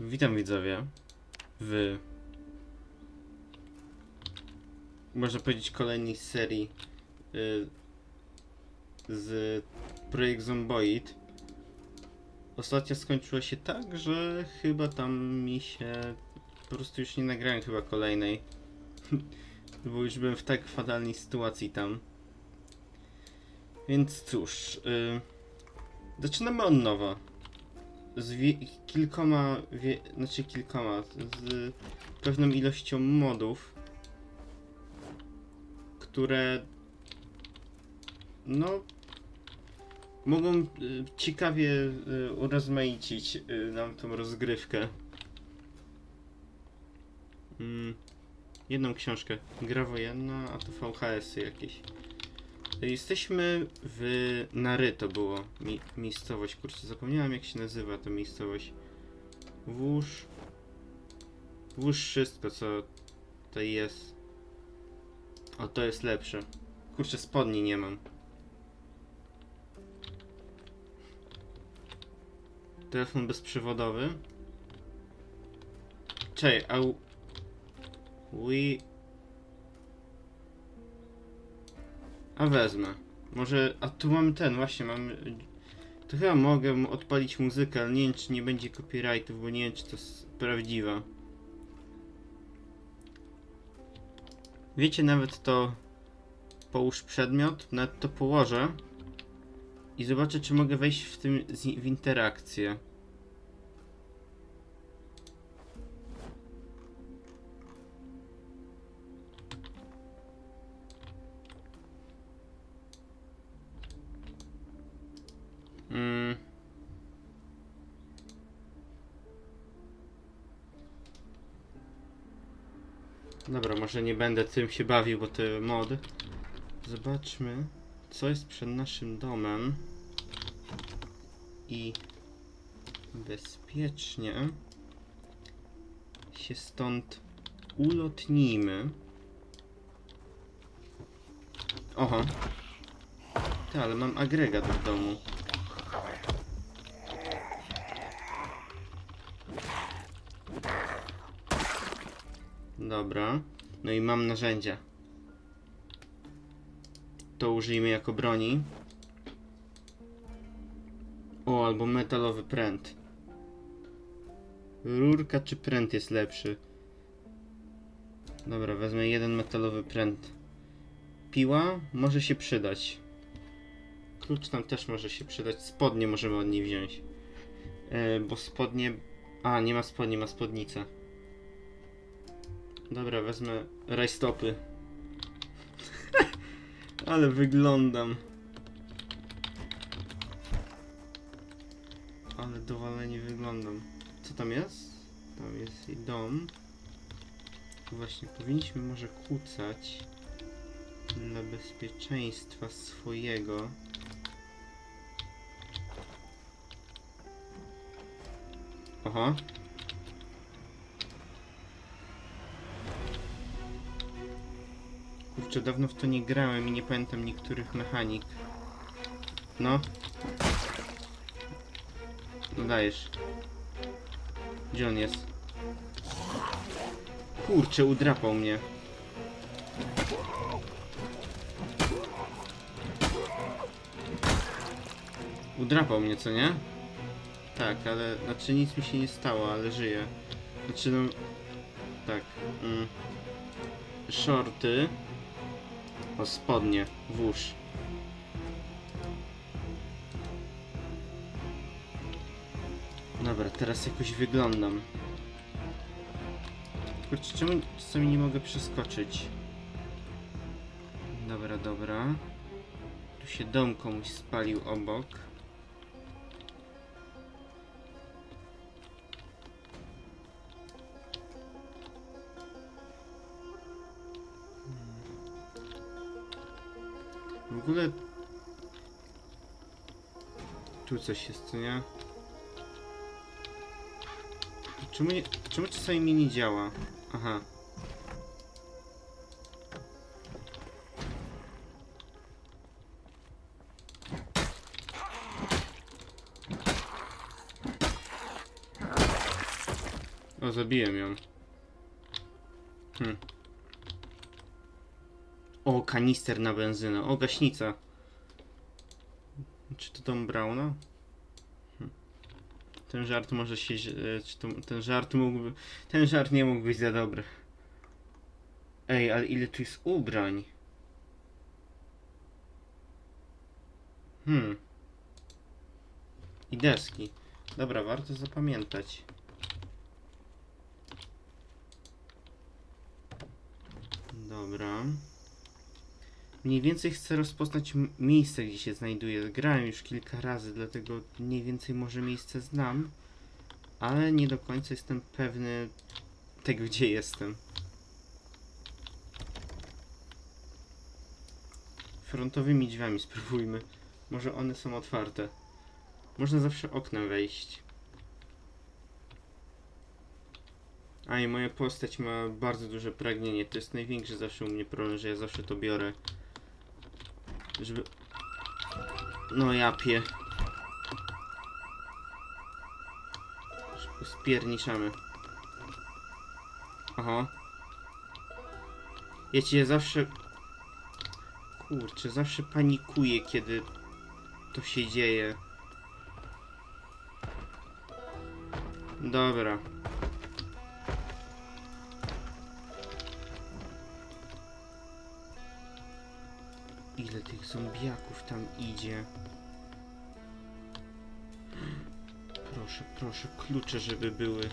Witam widzowie w można powiedzieć kolejnej serii y, z Projekt Zomboid. Ostatnio skończyła się tak, że chyba tam mi się po prostu już nie nagrałem chyba kolejnej. Bo już byłem w tak fatalnej sytuacji tam. Więc cóż, y, zaczynamy od nowa z kilkoma, wie- znaczy kilkoma, z pewną ilością modów, które no mogą y, ciekawie y, urozmaicić y, nam tą rozgrywkę. Mm, jedną książkę, gra wojenna, a to VHS-y jakieś. Jesteśmy w Nary to było mi miejscowość, kurczę, zapomniałem jak się nazywa ta miejscowość. Włóż. Włóż wszystko co tutaj jest. O, to jest lepsze. Kurczę, spodni nie mam. Telefon bezprzewodowy. Czej, a... We... A wezmę. Może. A tu mamy ten, właśnie mamy. To chyba mogę odpalić muzykę, ale nie wiem czy nie będzie copyrightów, bo nie wiem czy to jest prawdziwa. Wiecie, nawet to połóż przedmiot, nawet to położę i zobaczę czy mogę wejść w tym w interakcję. Dobra, może nie będę tym się bawił, bo to mod. Zobaczmy, co jest przed naszym domem. I bezpiecznie się stąd ulotnijmy. Oho. Ty, ale mam agregat w domu. Dobra. No i mam narzędzia. To użyjmy jako broni. O, albo metalowy pręt. Rurka czy pręt jest lepszy? Dobra, wezmę jeden metalowy pręt. Piła może się przydać. Klucz nam też może się przydać. Spodnie możemy od niej wziąć. E, bo spodnie... A, nie ma spodni, ma spodnicę. Dobra, wezmę rajstopy. Ale wyglądam. Ale dowalenie wyglądam. Co tam jest? Tam jest i dom. Właśnie, powinniśmy może kucać dla bezpieczeństwa swojego. Aha. Kurczę, dawno w to nie grałem i nie pamiętam niektórych mechanik. No. No dajesz. Gdzie on jest? Kurczę, udrapał mnie. Udrapał mnie, co nie? Tak, ale... Znaczy nic mi się nie stało, ale żyję. Znaczy no... Tak. Mm. Shorty. O, spodnie. Włóż. Dobra, teraz jakoś wyglądam. Kurczę, czemu czasami nie mogę przeskoczyć? Dobra, dobra. Tu się dom komuś spalił obok. Ogóle... Tu coś jest, nie? Czemu, nie, czemu czasami mi nie działa? Aha. Kanister na benzynę. O, gaśnica. Czy to dom Brauna? Hm. Ten żart może się... e, Czy to, ten żart mógłby... Ten żart nie mógł być za dobry. Ej, ale ile tu jest ubrań? Hmm. I deski. Dobra, warto zapamiętać. Dobra. Mniej więcej chcę rozpoznać miejsce, gdzie się znajduję. Grałem już kilka razy, dlatego mniej więcej może miejsce znam. Ale nie do końca jestem pewny tego, gdzie jestem. Frontowymi drzwiami spróbujmy. Może one są otwarte. Można zawsze oknem wejść. A i moja postać ma bardzo duże pragnienie. To jest największy zawsze u mnie problem, że ja zawsze to biorę. Żeby... No ja pie. Spierniczamy. Aha. Ja cię zawsze... Kurczę, zawsze panikuję, kiedy to się dzieje. Dobra. Zombiaków tam idzie? Proszę, proszę, klucze, żeby były.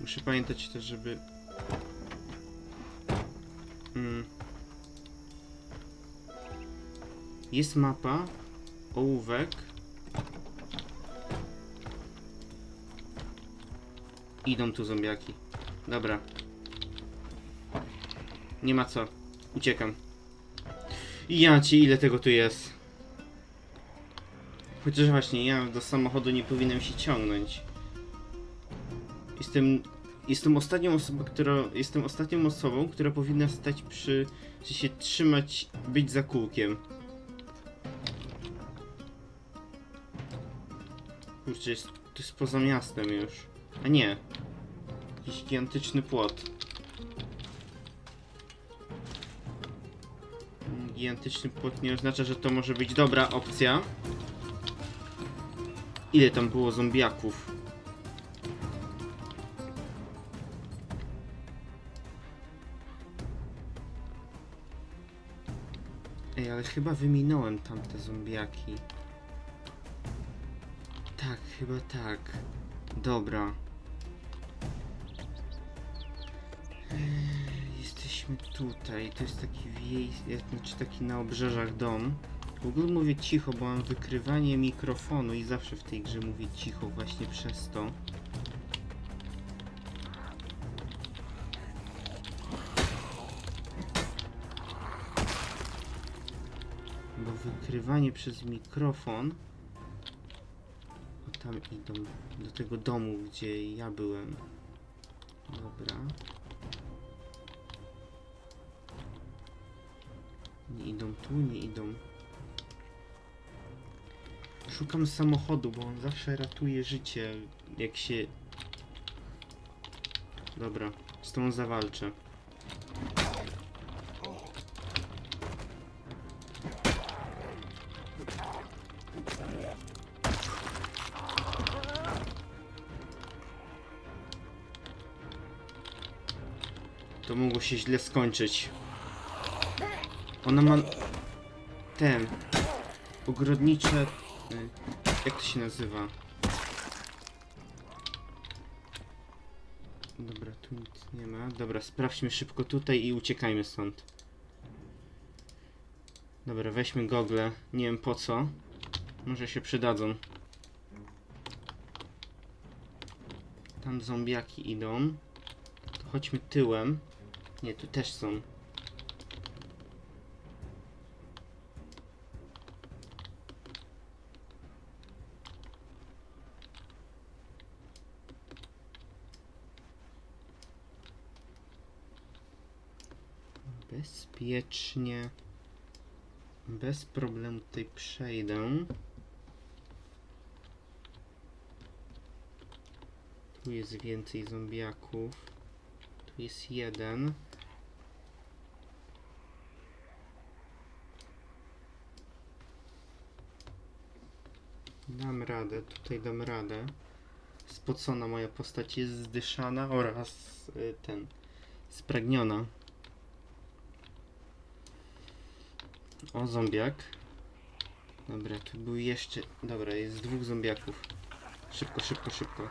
Muszę pamiętać też, żeby... Mm. Jest mapa, ołówek. Idą tu zombiaki. Dobra. Nie ma co. Uciekam. I ja ci ile tego tu jest. Chociaż właśnie ja do samochodu nie powinienem się ciągnąć. Jestem. Jestem ostatnią osobą, która. Jestem ostatnią osobą, która powinna stać przy. Czy się trzymać, być za kółkiem. Kurczę, jest, to jest poza miastem już. A nie. Jakiś gigantyczny płot. Mm, Gigantyczny płot nie oznacza, że to może być dobra opcja. Ile tam było zombiaków? Ej, ale chyba wyminąłem tamte zombiaki. Tak, chyba tak. Dobra. Tutaj. To jest taki wiej... znaczy taki na obrzeżach dom. W ogóle mówię cicho, bo mam wykrywanie mikrofonu i zawsze w tej grze mówię cicho właśnie przez to. Bo wykrywanie przez mikrofon... O, tam idą do tego domu, gdzie ja byłem. Dobra. Nie idą tu, nie idą. Szukam samochodu, bo on zawsze ratuje życie, jak się... Dobra, z tą zawalczę. To mogło się źle skończyć. Ona ma... Ten... Ogrodnicze... y, Jak to się nazywa? Dobra, tu nic nie ma. Dobra, sprawdźmy szybko tutaj i uciekajmy stąd. Dobra, weźmy gogle. Nie wiem po co. Może się przydadzą. Tam zombiaki idą. To chodźmy tyłem. Nie, tu też są. Bezpiecznie. Bez problemu tutaj przejdę. Tu jest więcej zombiaków. Tu jest jeden. Dam radę, tutaj dam radę. Spocona moja postać jest zdyszana oraz y, ten spragniona. O, zombiak. Dobra, tu był jeszcze... Dobra, jest dwóch zombiaków. Szybko, szybko, szybko.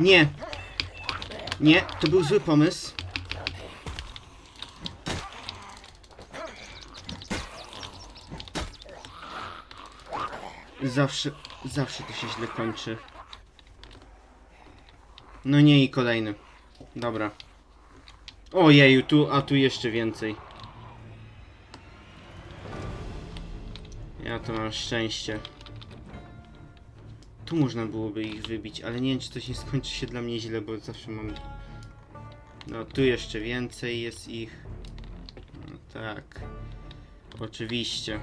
Nie! Nie, to był zły pomysł. Zawsze, zawsze to się źle kończy. No nie i kolejny. Dobra. Ojeju, tu, a tu jeszcze więcej. Ja to mam szczęście. Tu można byłoby ich wybić, ale nie wiem czy to się skończy się dla mnie źle, bo zawsze mam... No tu jeszcze więcej jest ich. No tak. Oczywiście.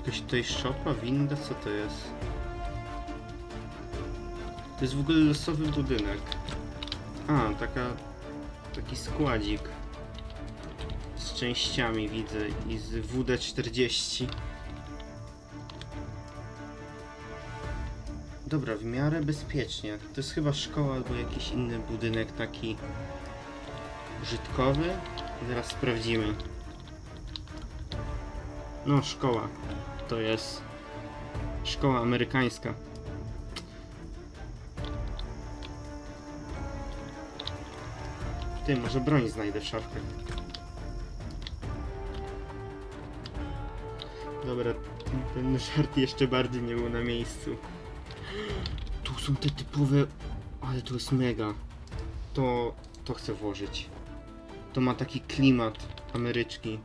Jakaś tutaj szopa, winda, co to jest? To jest w ogóle losowy budynek. A, taka... taki składzik. Z częściami widzę i z WD-40. Dobra, w miarę bezpiecznie. To jest chyba szkoła albo jakiś inny budynek taki użytkowy. Zaraz sprawdzimy. No, szkoła. To jest szkoła amerykańska. Ty, może broń znajdę w szafkach. Dobra, ten żart jeszcze bardziej nie był na miejscu. Tu są te typowe... Ale to jest mega. To... to chcę włożyć. To ma taki klimat ameryczki.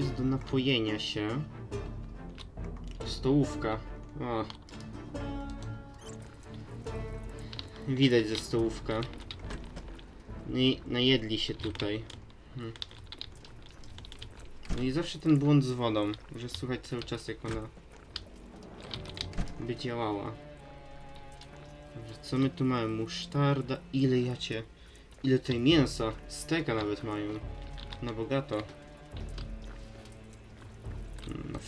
Jest do napojenia się. Stołówka. O. Widać ze stołówka. No i najedli się tutaj. Hmm. No i zawsze ten błąd z wodą, że słychać cały czas jak ona by działała. Dobrze, co my tu mamy? Musztarda. Ile jacie? Ile tutaj mięsa? Steka nawet mają. Na bogato.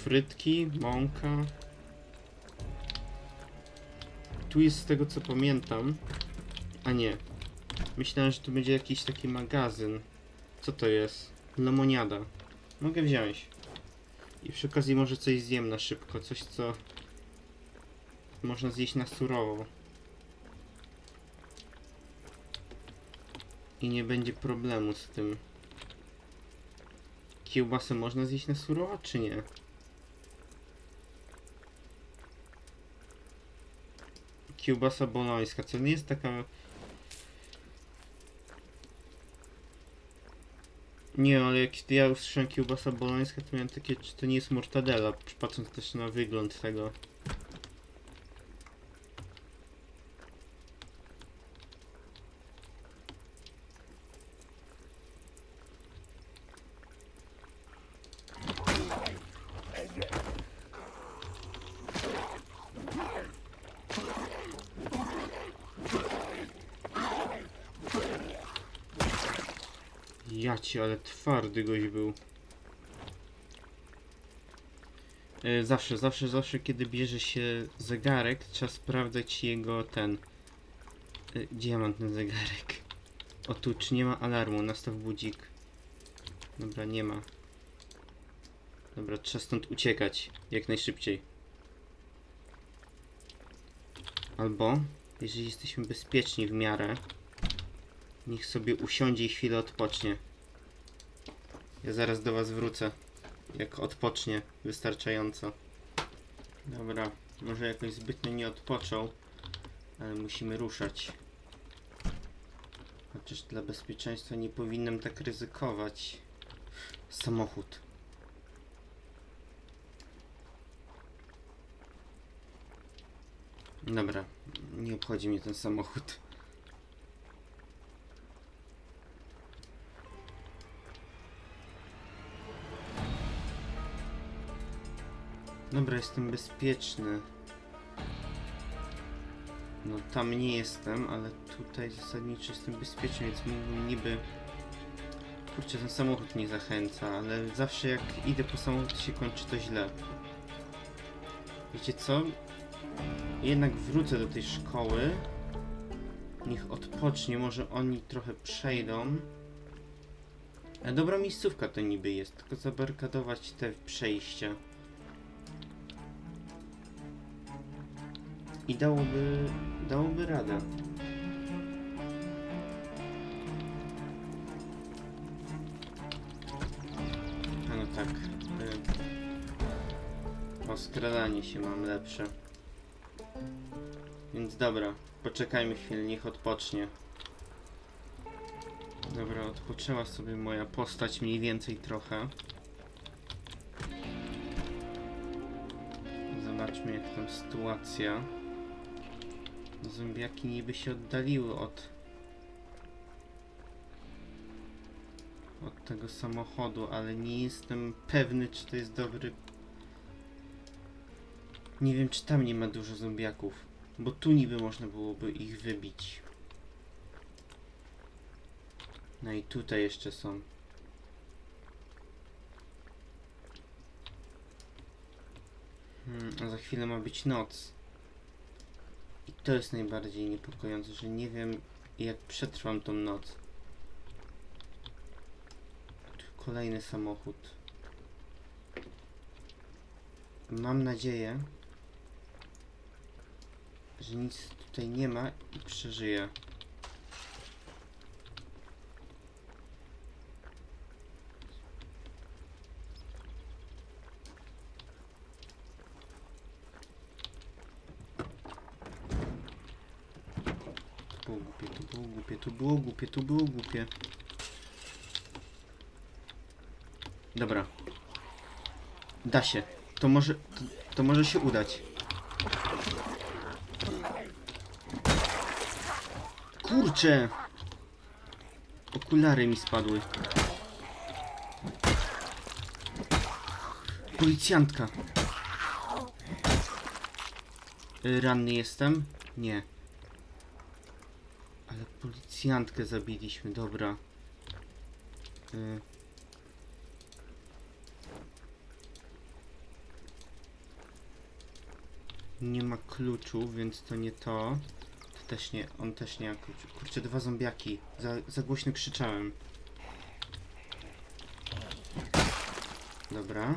Frytki, mąka. Tu jest z tego co pamiętam. A nie. Myślałem, że tu będzie jakiś taki magazyn. Co to jest? Lemoniada. Mogę wziąć. I przy okazji może coś zjem na szybko. Coś co można zjeść na surowo. I nie będzie problemu z tym. Kiełbasę można zjeść na surowo, czy nie? Kiełbasa bolońska, co nie jest taka... Nie, ale jak ja usłyszałem kiełbasa bolońska, to miałem takie, czy to nie jest mortadela, patrząc też na wygląd tego. Ale twardy gość był. Y, Zawsze, zawsze, zawsze, kiedy bierze się zegarek, trzeba sprawdzać jego ten. Y, Gdzie ja mam ten zegarek? O tu, czy nie ma alarmu? Nastaw budzik. Dobra, nie ma. Dobra, trzeba stąd uciekać. Jak najszybciej. Albo, jeżeli jesteśmy bezpieczni w miarę, niech sobie usiądzie i chwilę odpocznie. Ja zaraz do was wrócę. Jak odpocznie wystarczająco. Dobra, może jakoś zbytnio nie odpoczął, ale musimy ruszać. Chociaż dla bezpieczeństwa nie powinnam tak ryzykować. Samochód. Dobra, nie obchodzi mnie ten samochód. Dobra, jestem bezpieczny. No tam nie jestem, ale tutaj zasadniczo jestem bezpieczny, więc mógłbym niby... Kurczę, ten samochód mnie zachęca, ale zawsze jak idę po samochód się kończy to źle. Wiecie co? Jednak wrócę do tej szkoły. Niech odpocznie, może oni trochę przejdą. A dobra miejscówka to niby jest, tylko zabarkadować te przejścia. I dałoby, dałoby radę. A no tak. y, O skradanie się mam lepsze. Więc dobra, poczekajmy chwilę, niech odpocznie. Dobra, odpoczęła sobie moja postać mniej więcej trochę. Zobaczmy jak tam sytuacja. Zombiaki niby się oddaliły od od tego samochodu, ale nie jestem pewny czy to jest dobry nie wiem czy tam nie ma dużo zombiaków, bo tu niby można byłoby ich wybić. No i tutaj jeszcze są. Hmm, a za chwilę ma być noc. To jest najbardziej niepokojące, że nie wiem jak przetrwam tą noc. Kolejny samochód. Mam nadzieję, że nic tutaj nie ma i przeżyję. Było głupie, to było głupie, to było głupie, to było głupie. Dobra. Da się. To może, to, to może się udać. Kurczę! Okulary mi spadły. Policjantka. Ranny jestem? Nie. Policjantkę zabiliśmy, dobra. Y. Nie ma kluczu, więc to nie to. To też nie, on też nie ma kluczu. Kurczę, dwa zombiaki. Za, za głośno krzyczałem. Dobra.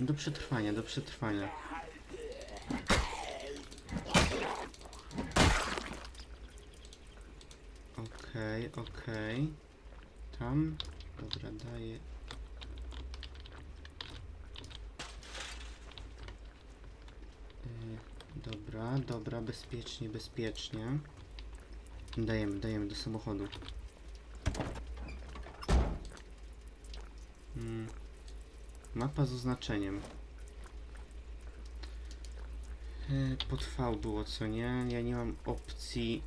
Do przetrwania, do przetrwania. Okej, okej. Tam. Dobra, daję. Yy, Dobra, dobra, bezpiecznie, bezpiecznie. Dajemy, dajemy do samochodu. Mm. Mapa z oznaczeniem. Yy, Pod V było, co nie? Ja nie mam opcji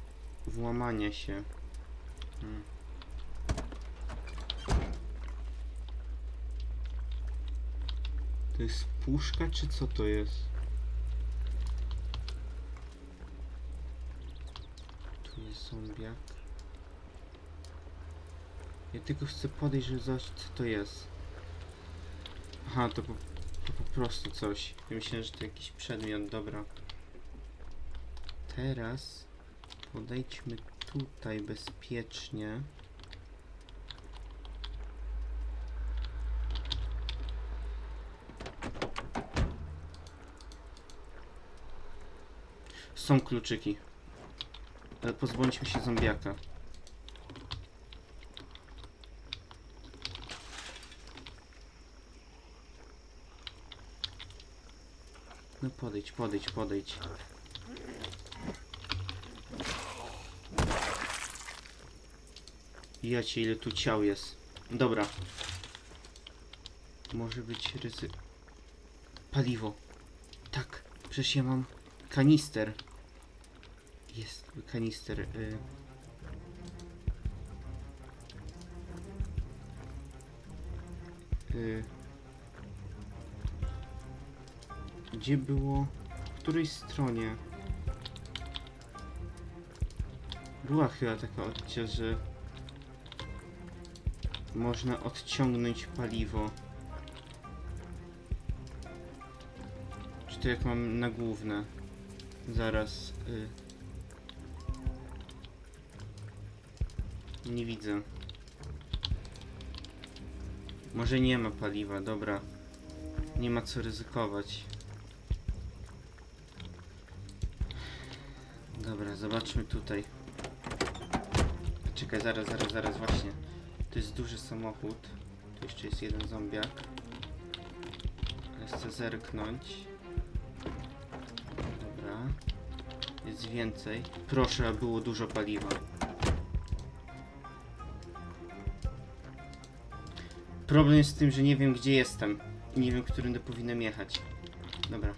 włamania się. To jest puszka, czy co to jest? Tu jest zombiak. Ja tylko chcę podejść, żeby zobaczyć co to jest. Aha, to po, to po prostu coś. Ja myślałem, że to jakiś przedmiot, dobra. Teraz podejdźmy tutaj bezpiecznie. Są kluczyki. Ale się zombiaka. No podejdź, podejdź, podejdź. Jacie, ile tu ciał jest. Dobra. Może być ryzy... Paliwo. Tak, przecież ja mam kanister. Jest kanister. Y... Y... Gdzie było? W której stronie? Była chyba taka opcja, że można odciągnąć paliwo. Czy to jak mam na główne? Zaraz. Y... Nie widzę. Może nie ma paliwa, dobra. Nie ma co ryzykować. Dobra, zobaczmy tutaj. Czekaj, zaraz, zaraz, zaraz, właśnie. To jest duży samochód. Tu jeszcze jest jeden zombiak. Ale Chcę zerknąć. Dobra. Jest więcej. Proszę, aby było dużo paliwa. Problem jest z tym, że nie wiem gdzie jestem. I nie wiem, którym powinienem jechać. Dobra.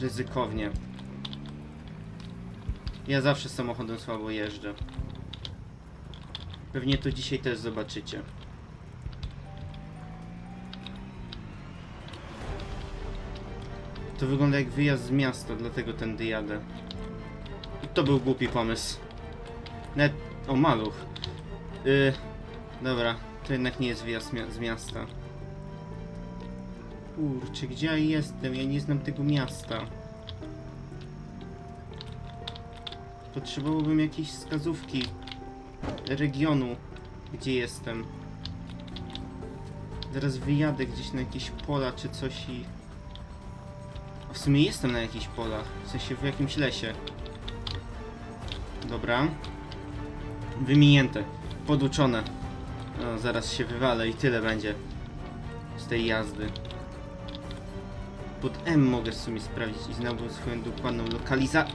Ryzykownie. Ja zawsze samochodem słabo jeżdżę. Pewnie to dzisiaj też zobaczycie. To wygląda jak wyjazd z miasta, dlatego tędy jadę. I to był głupi pomysł. Net... O, maluch. Yy, dobra, to jednak nie jest wyjazd z miasta. Kurczę, gdzie ja jestem? Ja nie znam tego miasta. Potrzebowałbym jakiejś wskazówki regionu, gdzie jestem. Zaraz wyjadę gdzieś na jakieś pola czy coś i... A W sumie jestem na jakichś polach, w sensie w jakimś lesie. Dobra. Wyminięte, poduczone. No, zaraz się wywalę i tyle będzie z tej jazdy. Pod M mogę w sumie sprawdzić i znałbym swoją dokładną lokalizację.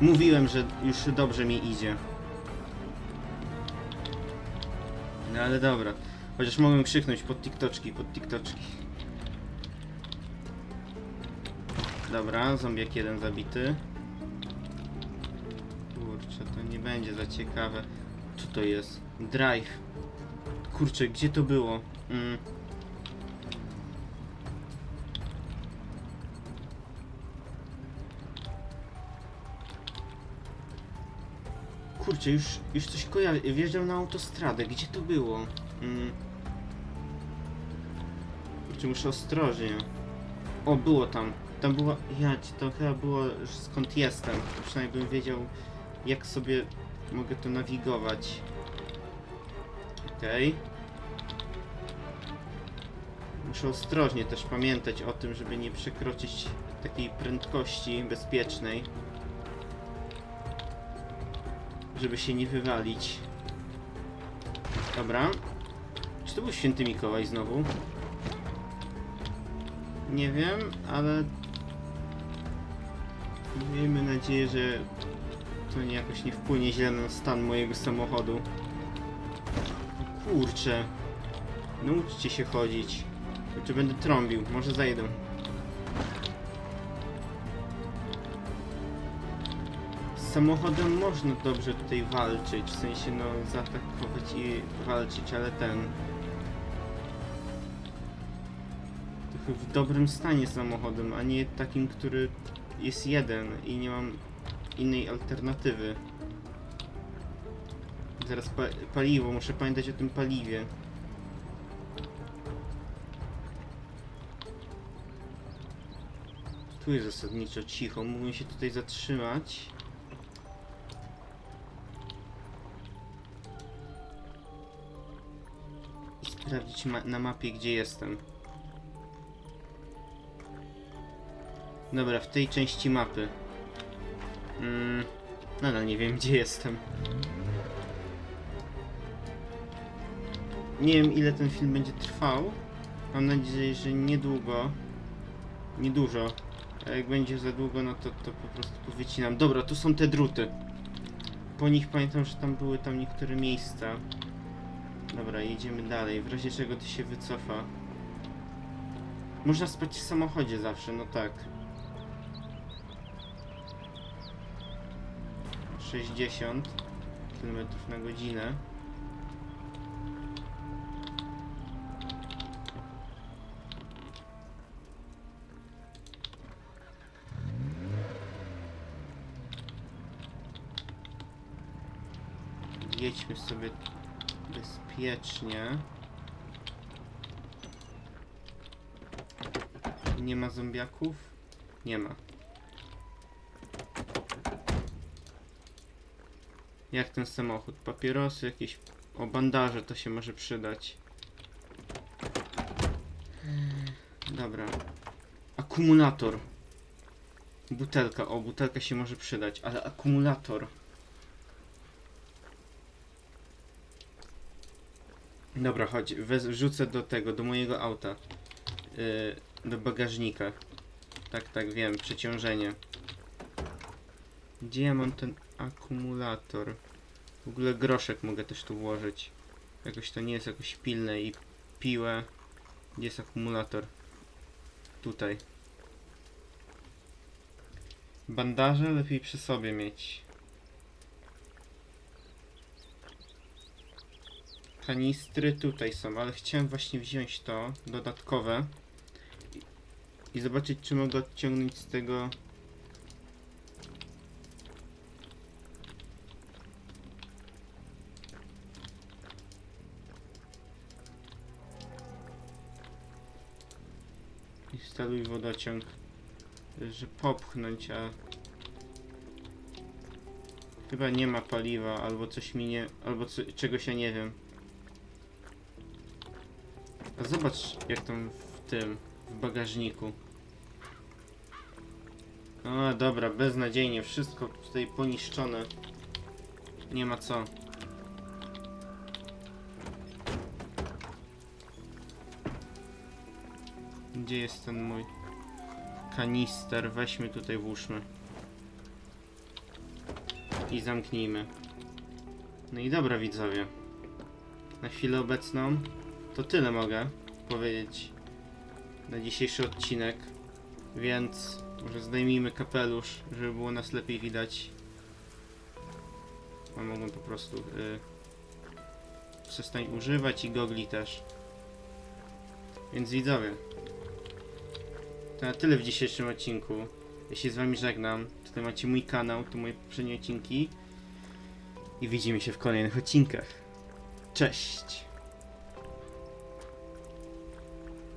Mówiłem, że już dobrze mi idzie. No ale dobra. Chociaż mogłem krzyknąć pod tiktoczki, pod tiktoczki. Dobra, zombiak jeden zabity. Kurczę, to nie będzie za ciekawe. Co to jest? Drive. Kurczę, gdzie to było? Mm. Kurczę, już, już coś kojarzę. Wjeżdżał na autostradę. Gdzie to było? Mm. Kurczę, muszę ostrożnie. O, było tam. Tam było... Ja, to chyba było skąd jestem. Przynajmniej bym wiedział, jak sobie mogę to nawigować. Okej. Muszę ostrożnie też pamiętać o tym, żeby nie przekroczyć takiej prędkości bezpiecznej żeby się nie wywalić. Dobra. Czy to był święty Mikołaj znowu? Nie wiem, ale... Miejmy nadzieję, że to nie jakoś nie wpłynie źle na stan mojego samochodu. Kurczę. Nauczcie się chodzić. Czy będę trąbił? Może zajdę. Samochodem można dobrze tutaj walczyć, w sensie no zaatakować i walczyć, ale ten... Trochę w dobrym stanie samochodem, a nie takim, który jest jeden i nie mam innej alternatywy. Zaraz pa paliwo, muszę pamiętać o tym paliwie. Tu jest zasadniczo cicho, mógłbym się tutaj zatrzymać. Sprawdzić ma na mapie, gdzie jestem. Dobra, w tej części mapy. Mm, nadal nie wiem, gdzie jestem. Nie wiem, ile ten film będzie trwał. Mam nadzieję, że niedługo. Niedużo. A jak będzie za długo, no to, to po prostu powycinam. Dobra, tu są te druty. Po nich pamiętam, że tam były tam niektóre miejsca. Dobra, jedziemy dalej. W razie czego to się wycofa. Można spać w samochodzie zawsze, no tak. 60 km na godzinę. Jedźmy sobie bezpiecznie. Nie ma zombiaków? Nie ma. Jak ten samochód? Papierosy, jakieś... O, bandaże to się może przydać. Dobra. Akumulator. Butelka, o, butelka się może przydać, ale akumulator. Dobra, chodź, wez, wrzucę do tego, do mojego auta. Yy, do bagażnika. Tak, tak, wiem, przeciążenie. Gdzie ja mam ten akumulator? W ogóle groszek mogę też tu włożyć. Jakoś to nie jest jakoś pilne i piłę. Gdzie jest akumulator? Tutaj. Bandaże lepiej przy sobie mieć. Kanistry tutaj są, ale chciałem właśnie wziąć to dodatkowe i, zobaczyć, czy mogę odciągnąć z tego. Instaluj wodociąg, że popchnąć, a chyba nie ma paliwa, albo coś mi nie, albo co, czegoś ja nie wiem. A zobacz jak tam w tym, w bagażniku. O, dobra, beznadziejnie, wszystko tutaj poniszczone. Nie ma co. Gdzie jest ten mój kanister? Weźmy tutaj, włóżmy. I zamknijmy. No i dobra widzowie. Na chwilę obecną to tyle mogę powiedzieć na dzisiejszy odcinek. Więc może zdejmijmy kapelusz, żeby było nas lepiej widać. A mogłem po prostu y, przestań używać i gogli też. Więc widzowie, to na tyle w dzisiejszym odcinku. Ja się z wami żegnam. Tutaj macie mój kanał, tu moje poprzednie odcinki. I widzimy się w kolejnych odcinkach. Cześć!